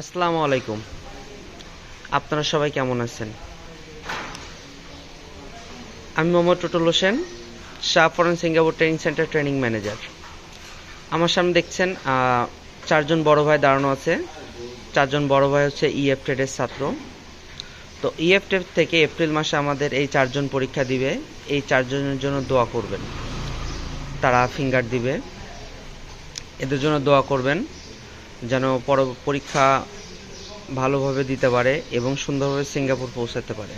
আসসালামু আলাইকুম। আপনারা সবাই কেমন আছেন? আমি Mohammad Tutul Hossain, Shah foreign Singapore training center training manager. আমার সামনে দেখছেন চারজন বড় ভাই দাঁড়ানো আছে। চারজন বড় ভাই হচ্ছে ইএফ ট্রেডের ছাত্র। তো ইএফ ট্রেড থেকে এপ্রিল মাসে আমাদের এই চারজন পরীক্ষা দিবে। এই চারজনের জন্য দোয়া করবেন। তারা ফিঙ্গার দিবে। এদের জন্য দোয়া করবেন। যেন পর পরীক্ষা ভালোভাবে দিতে পারে এবং সুন্দরভাবে সিঙ্গাপুর পৌঁছাতে পারে।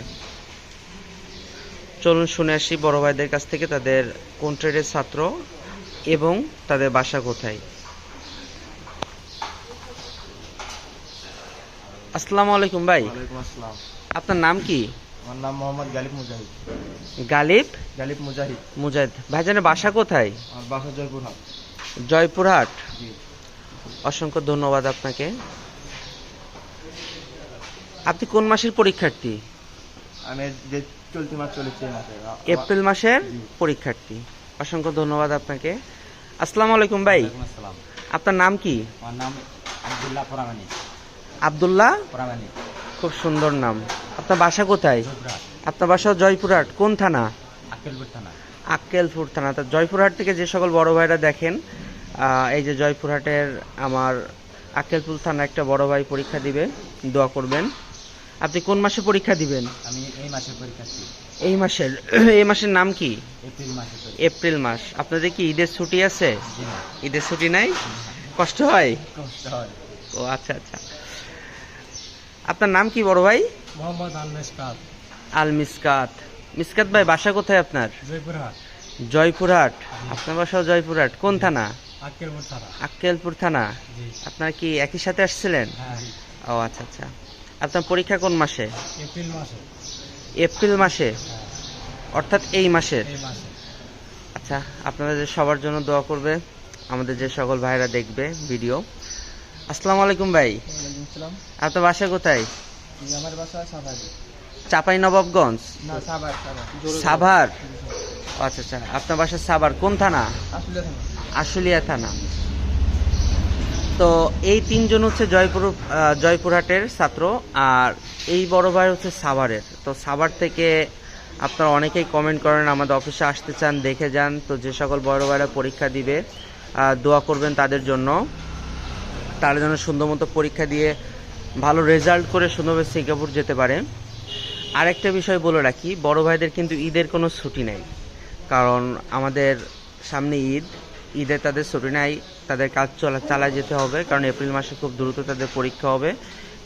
চলুন শুনে আসি বড় ভাইদের কাছ থেকে তাদের কোন ট্রেডের ছাত্র এবং তাদের বাসা কোথায়। আসসালামু আলাইকুম ভাই। আপনার নাম কি? আমার নাম মোহাম্মদ গালিব মুজাহিদ। গালিব? গালিব মুজাহিদ। মুজাহিদ। ভাইজানের বাসা কোথায়? আমার বাসা জয়পুরহাট। জয়পুরহাট। অসংখ্য ধন্যবাদ আপনাকে। আপনি কোন মাসের পরীক্ষার্থী? আমি যে চলতি মাস চলেছে এপ্রিল মাসের পরীক্ষার্থী। অসংখ্য ধন্যবাদ আপনাকে। আসসালামু আলাইকুম ভাই। আপনার নাম কি? আমার নাম আব্দুল্লাহ পরামানি আব্দুল্লাহ? পরামানি খুব সুন্দর নাম। আপনার বাসা কোথায়? আপনার বাসা জয়পুরহাট। কোন থানা? আক্কেলপুর থানা। আক্কেলপুর থানা। তা জয়পুরহাট থেকে যে সকল বড় ভাইরা দেখেন এই যে জয়পুরহাটের আমার আক্কেলপুর থানা একটা বড় ভাই পরীক্ষা দিবে দোয়া করবেন। আপনি কোন মাসে পরীক্ষা দিবেন? আমি এই মাসের পরীক্ষার্থী এই মাসের এই মাসের নাম কি? এপ্রিল মাস। আপনাদের কি ঈদের ছুটি আছে? ঈদের ছুটি নাই? কষ্ট হয়? কষ্ট হয়। ও আচ্ছা আচ্ছা। আপনার নাম কি বড় ভাই? মোহাম্মদ আলমেসকাত। আল মিসকাত মিসকাত ভাই বাসা কোথায় আপনার? জয়পুরহাট। জয়পুরহাট। আপনার বাসাও জয়পুরহাট। কোন থানা? আক্কেলপুর থানা। আক্কেলপুর থানা? জি। আপনার কি একই সাথে আসছিলেন? হ্যাঁ ও আচ্ছা আচ্ছা। আপনার পরীক্ষা কোন মাসে? এপ্রিল মাসে। এপ্রিল মাসে? হ্যাঁ। অর্থাৎ এই মাসের মাসে। আচ্ছা আপনাদের সবার জন্য দোয়া করবে আমাদের যে সকল ভাইরা দেখবে ভিডিও। আসসালামু আলাইকুম ভাই। আপনার বাসা কোথায়? জি, আমার বাসা সাভারে। চাপাই নবাবগঞ্জ? সাভার সাভার। সাভার? ও আচ্ছা আচ্ছা। আপনার বাসা সাভার কোন থানা? আসলে থানা। আশুলিয়া থানা। তো এই তিনজন হচ্ছে জয়পুর জয়পুরহাটের ছাত্র আর এই বড় ভাই হচ্ছে সাভারের। তো সাভার থেকে আপনারা অনেকেই কমেন্ট করেন, আমাদের অফিসে আসতে চান, দেখে যান। তো যে সকল বড় ভাইরা পরীক্ষা দিবে দোয়া করবেন তাদের জন্য। তারা যেন সুন্দর মতো পরীক্ষা দিয়ে ভালো রেজাল্ট করে সুন্দরভাবে সিঙ্গাপুর যেতে পারে। আরেকটা বিষয় বলে রাখি, বড় ভাইদের কিন্তু ঈদের কোনো ছুটি নেই। কারণ আমাদের সামনে ঈদ ঈদে তাদের ছুটি নাই, তাদের কাজ চলা চালায় যেতে হবে, কারণ এপ্রিল মাসে খুব দ্রুত তাদের পরীক্ষা হবে।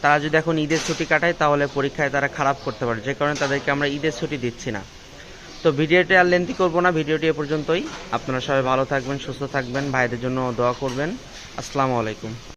তারা যদি এখন ঈদের ছুটি কাটায়, তাহলে পরীক্ষায় তারা খারাপ করতে পারে, যে কারণে তাদেরকে আমরা ঈদের ছুটি দিচ্ছি না। তো ভিডিওটি আর লেন্থি করব না, ভিডিওটি এ পর্যন্তই। আপনারা সবাই ভালো থাকবেন, সুস্থ থাকবেন, ভাইদের জন্য দোয়া করবেন। আসসালামু আলাইকুম।